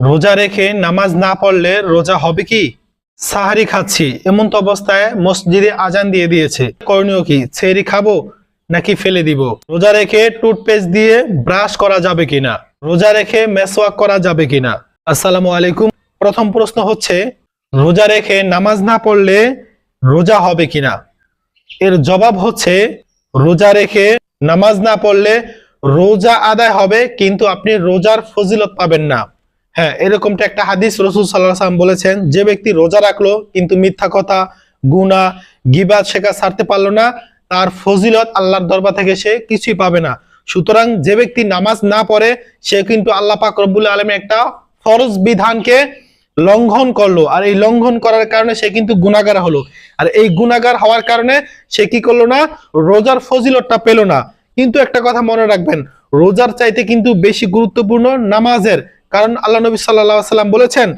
রোজা রেখে নামাজ না পড়লে রোজা হবে কি? সাহারি খাচ্ছি, এমন তো অবস্থায় মসজিদে আজান দিয়ে দিয়েছে। করণীয় কি? সেরি খাব নাকি ফেলে দিব? রোজা রেখে টুথপেস্ট দিয়ে ব্রাশ করা যাবে কিনা? রোজা রেখে মেসওয়াক করা যাবে কিনা? আসসালামু আলাইকুম। প্রথম প্রশ্ন হচ্ছে, রোজা রেখে নামাজ না পড়লে রোজা হবে কিনা? এর জবাব হচ্ছে, রোজা রেখে নামাজ না পড়লে রোজা আদায় হবে, কিন্তু আপনি রোজার ফজিলত পাবেন না। হ্যাঁ এরকমটা একটা হাদিস রসুল সাল্লাহ সাল্লাম বলেছেন, যে ব্যক্তি রোজা রাখল, কিন্তু মিথ্যা কথা গুণা গিবাদ শেখা ছাড়তে পারল না, তার ফজিলত আল্লাহর দরবার থেকে সে কিছুই পাবে না। সুতরাং যে ব্যক্তি নামাজ না পড়ে, সে কিন্তু আল্লাহ পাক রব্বুল আলমের একটা ফরজ বিধানকে লঙ্ঘন করল। আর এই লঙ্ঘন করার কারণে সে কিন্তু গুণাগার হলো। আর এই গুণাগার হওয়ার কারণে সে কি করল না, রোজার ফজিলতটা পেল না। কিন্তু একটা কথা মনে রাখবেন, রোজার চাইতে কিন্তু বেশি গুরুত্বপূর্ণ নামাজের কারণ আল্লাহ নবী সাল্লাল্লাহু সাল্লাম বলেছেন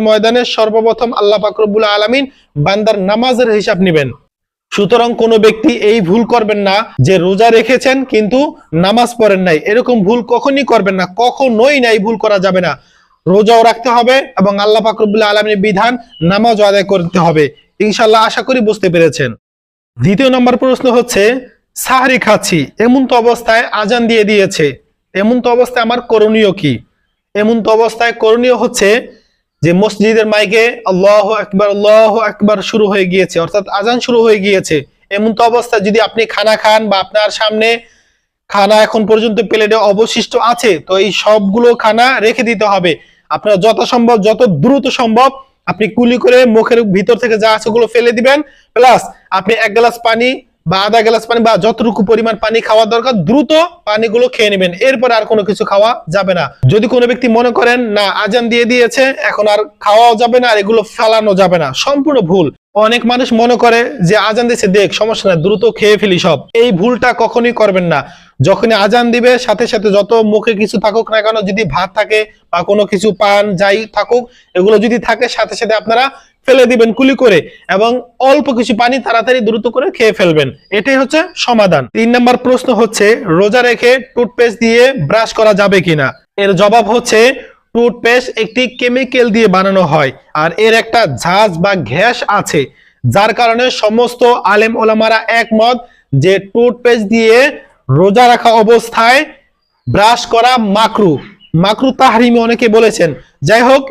ময়দানে সর্বপ্রথম আল্লাহ বান্দার নামাজের হিসাব সুতরাং ব্যক্তি এই ভুল করবেন না যে রোজা রেখেছেন, কিন্তু নামাজ পড়েন নাই। এরকম ভুল কখনই করবেন না, কখনোই নাই ভুল করা যাবে না। রোজাও রাখতে হবে এবং আল্লাহ রব্বুল আলমীর বিধান নামাজ আদায় করতে হবে। ইনশাল্লাহ আশা করি বুঝতে পেরেছেন। দ্বিতীয় নম্বর প্রশ্ন হচ্ছে সাহারি খাচ্ছি। এমন তো অবস্থায় আজান দিয়ে দিয়েছে। এমন তো অবস্থায় আমার করণীয় কি? এমন তো অবস্থায় করণীয় হচ্ছে যে মসজিদের মাইকে আল্লাহ একবার আল্লাহ একবার শুরু হয়ে গিয়েছে। অর্থাৎ আজান শুরু হয়ে গিয়েছে। এমন তো অবস্থায় যদি আপনি খানা খান বা আপনার সামনে খানা এখন পর্যন্ত প্লেটে অবশিষ্ট আছে, তো এই সবগুলো খানা রেখে দিতে হবে। আপনার যত সম্ভব, যত দ্রুত সম্ভব আপনি কুলি করে মুখের ভিতর থেকে যা আছে ওগুলো ফেলে দিবেন। প্লাস আপনি এক গ্লাস পানি বা আধা গ্লাস পানি বা যতটুকু পরিমাণ পানি খাওয়া দরকার, দ্রুত পানিগুলো খেয়ে নেবেন। এরপর আর কোনো কিছু খাওয়া যাবে না। যদি কোনো ব্যক্তি মনে করেন, না, আজান দিয়ে দিয়েছে, এখন আর খাওয়াও যাবে না, আর এগুলো ফেলানো যাবে না। সম্পূর্ণ ভুল। অনেক মানুষ মনে করে যে, আজান দিয়েছে, দেখ, সমস্যা না দ্রুত খেয়ে ফেলি সব। এই ভুলটা কখনই করবেন না। যখনই আজান দিবে, সাথে সাথে যত মুখে কিছু থাকুক না কেন, যদি ভাত থাকে বা কোনো কিছু পান যাই থাকুক, এগুলো যদি থাকে, সাথে সাথে আপনারা ফেলে দিবেন কুলি করে এবং অল্প কিছু পানি তাড়াতাড়ি দ্রুত করে খেয়ে ফেলবেন। এটাই হচ্ছে সমাধান। তিন নম্বর প্রশ্ন হচ্ছে, রোজা রেখে টুথপেস্ট দিয়ে ব্রাশ করা যাবে কিনা? এর জবাব হচ্ছে, টুথপেস্ট একটি কেমিক্যাল দিয়ে বানানো হয় আর এর একটা ঝাঁজ বা ঘ্যাস আছে, যার কারণে সমস্ত আলেম ওলামারা একমত যে টুথপেস্ট দিয়ে রোজা রাখা অবস্থায় ব্রাশ করা মাকরু। মাকরু তাহরিমি অনেকে বলেছেন। যাই হোক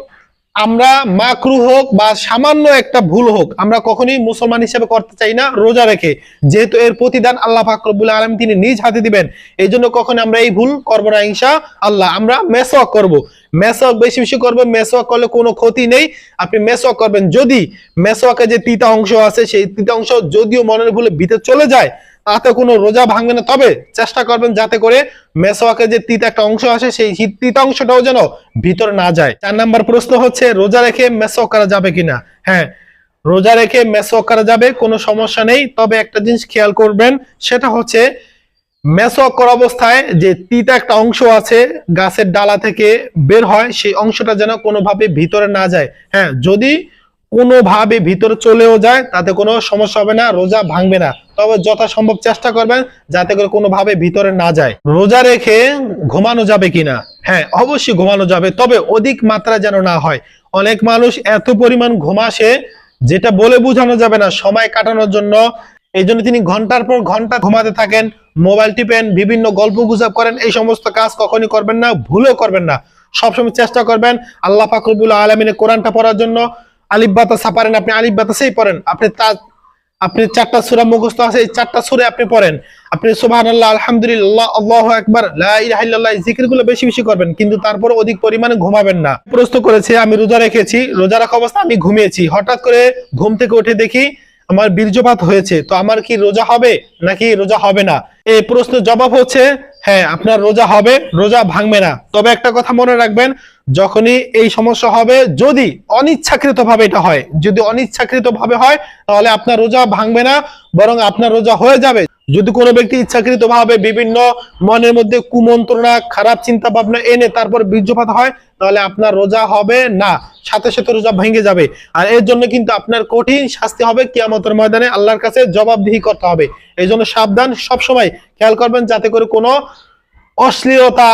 আমরা মাকরু হোক বা সামান্য একটা ভুল হোক, আমরা কখনোই মুসলমান হিসেবে করতে চাই না রোজা রেখে। যেহেতু এর প্রতিদান আল্লাহ ফাকরবুল আলম তিনি নিজ হাতে দিবেন এই জন্য কখনো আমরা এই ভুল করব না ইনশা আল্লাহ আমরা মেসওয়াক করব। মেসওয়াক বেশি বেশি করব, মেসওয়াক করলে কোনো ক্ষতি নেই। আপনি মেসওয়াক করবেন যদি মেসওয়াকে যে তিতা অংশ আছে, সেই তিতা অংশ যদিও মনের ভুলে ভিতরে চলে যায় তাতে কোনো রোজা ভাঙবে না। তবে চেষ্টা করবেন যাতে করে মেসোয়াকে যে তিত একটা অংশ আসে সেই তিত অংশটাও যেন ভিতরে না যায়। চার নাম্বার প্রশ্ন হচ্ছে, রোজা রেখে মেসোয়াক করা যাবে কিনা? হ্যাঁ রোজা রেখে মেসোয়াক করা যাবে, কোনো সমস্যা নেই। তবে একটা জিনিস খেয়াল করবেন, সেটা হচ্ছে মেসোয়াক করা অবস্থায় যে তিতা একটা অংশ আছে, গাছের ডালা থেকে বের হয়, সেই অংশটা যেন কোনোভাবে ভিতরে না যায়। হ্যাঁ যদি কোনোভাবে ভিতরে চলেও যায়, তাতে কোনো সমস্যা হবে না, রোজা ভাঙবে না। তবে যথাসম্ভব চেষ্টা করবেন যাতে করে কোনোভাবে ভিতরে না যায়। রোজা রেখে ঘুমানো যাবে কিনা? হ্যাঁ অবশ্যই ঘুমানো যাবে, তবে অধিক মাত্রা যেন না হয়। অনেক মানুষ এত পরিমাণ ঘুমাসে যেটা বলে বোঝানো যাবে না, সময় কাটানোর জন্য। এই জন্য তিনি ঘণ্টার পর ঘণ্টা ঘুমাতে থাকেন, মোবাইল টিপেন, বিভিন্ন গল্প গুজব করেন, এই সমস্ত কাজ কখনই করবেন না, ভুলেও করবেন না। সবসময় চেষ্টা করবেন আল্লাহ ফাকরুবুল আলমিনের কোরআনটা পড়ার জন্য। আলিফ বাতাসা পারেন, আপনি আলিফ বাতাসেই পড়েন। আপনি তার আপনি চারটা সুরা মুখস্থ আছে, এই চারটা সুরে আপনি পড়েন। আপনি সুবাহ আল্লাহ আলহামদুলিল্লাহ আল্লাহ একবার জিকিরগুলো বেশি বেশি করবেন, কিন্তু তারপর অধিক পরিমাণে ঘুমাবেন না। প্রশ্ন করেছে, আমি রোজা রেখেছি, রোজা রাখা অবস্থা, আমি ঘুমিয়েছি। হঠাৎ করে ঘুম থেকে উঠে দেখি আমার বীর্যপাত হয়েছে। তো আমার কি রোজা হবে, নাকি রোজা হবে না? এই প্রশ্নের জবাব হচ্ছে হ্যাঁ আপনার রোজা হবে, রোজা ভাঙবে না। তবে একটা কথা মনে রাখবেন, যখনই এই সমস্যা হবে, যদি অনিচ্ছাকৃত ভাবে এটা হয়, যদি অনিচ্ছাকৃত ভাবে হয়, তাহলে আপনার রোজা ভাঙবে না, বরং আপনার রোজা হয়ে যাবে। যদি কোনো ব্যক্তি ইচ্ছাকৃত ভাবে বিভিন্ন মনের মধ্যে কুমন্ত্রণা, খারাপ চিন্তা ভাবনা এনে তারপর বীর্যপাত হয়, তাহলে আপনার রোজা হবে না, সাথে সাথে রোজা ভেঙে যাবে। আর এর জন্য কিন্তু আপনার কঠিন শাস্তি হবে, কিয়ামতের ময়দানে আল্লাহর কাছে জবাবদিহি করতে হবে। এই জন্য সাবধান সব সময় খেয়াল করবেন যাতে করে কোনো অশ্লীলতা,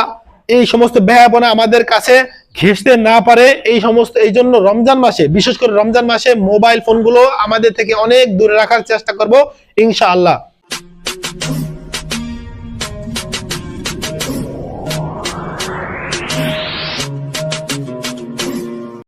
এই সমস্ত ব্যাপনা আমাদের কাছে ঘেঁষতে না পারে। এই সমস্ত, এই জন্য রমজান মাসে, বিশেষ করে রমজান মাসে মোবাইল ফোনগুলো আমাদের থেকে অনেক দূরে রাখার চেষ্টা করব, ইনশাআল্লাহ।